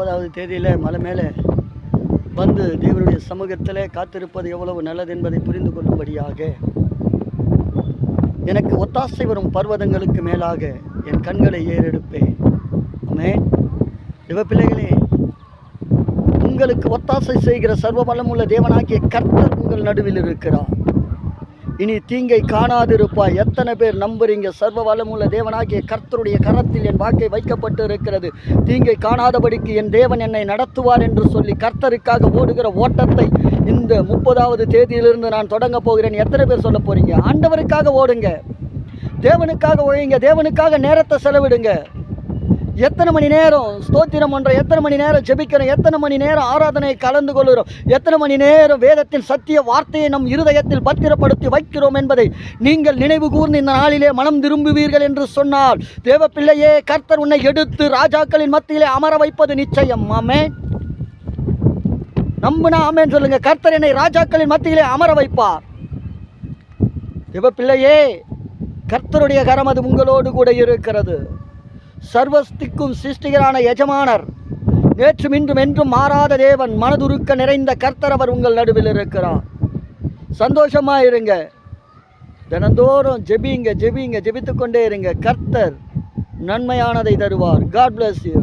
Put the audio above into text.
முப்பதாவது தேதியில் மலை மேலே வந்து தேவனுடைய சமூகத்தில் காத்திருப்பது எவ்வளவு நல்லது என்பதை புரிந்து கொள்ளும்படியாக எனக்கு ஒத்தாசை வரும் பர்வதங்களுக்கு மேலாக என் கண்களை ஏறெடுப்பேன். அமே பிள்ளைகளே உங்களுக்கு ஒத்தாசை செய்கிற சர்வ தேவனாகிய கர்த்தர் உங்கள் நடுவில் இருக்கிறார். இனி தீங்கை காணாதிருப்பாய். எத்தனை பேர் நம்புறீங்க? சர்வ வளமுள்ள தேவனாகிய கர்த்தருடைய கரத்தில் என் வாக்கை வைக்கப்பட்டு இருக்கிறது தீங்கை காணாதபடிக்கு என் தேவன் என்னை நடத்துவார் என்று சொல்லி கர்த்தருக்காக ஓடுகிற ஓட்டத்தை இந்த முப்பதாவது தேதியிலிருந்து நான் தொடங்க போகிறேன். எத்தனை பேர் சொல்ல போறீங்க? ஆண்டவருக்காக ஓடுங்க. தேவனுக்காக ஒழிங்க தேவனுக்காக நேரத்தை செலவிடுங்க. எத்தனை மணி நேரம் ஸ்தோத்திரம் பண்ணுறோம் எத்தனை மணி நேரம் ஜெபிக்கிறோம்? எத்தனை மணி நேரம் ஆராதனை கலந்து கொள்கிறோம்? எத்தனை மணி நேரம் வேதத்தின் சத்திய வார்த்தையை நம் இருதயத்தில் பத்திரப்படுத்தி வைக்கிறோம் என்பதை நீங்கள் நினைவு கூர்ந்து இந்த நாளிலே மனம் திரும்புவீர்கள் என்று சொன்னால் தேவ பிள்ளையே கர்த்தர் உன்னை எடுத்து ராஜாக்களின் மத்தியிலே அமர வைப்பது நிச்சயம். ஆமே நம்புனா ஆமேன்னு சொல்லுங்க. கர்த்தர் என்னை ராஜாக்களின் மத்தியிலே அமர வைப்பார். தேவ பிள்ளையே கர்த்தருடைய கரம் அது உங்களோடு கூட இருக்கிறது. சர்வஸ்திக்கும் சிருஷ்டிகரான எஜமானர் நேற்றும் இன்றும் என்றும் மாறாத தேவன் மனதுருக்க நிறைந்த கர்த்தர் அவர் உங்கள் நடுவில் இருக்கிறார். சந்தோஷமாக இருங்க தினந்தோறும் ஜெபிங்க ஜெபிங்க ஜெபித்து கொண்டே இருங்க. கர்த்தர் நன்மையானதை தருவார். God bless you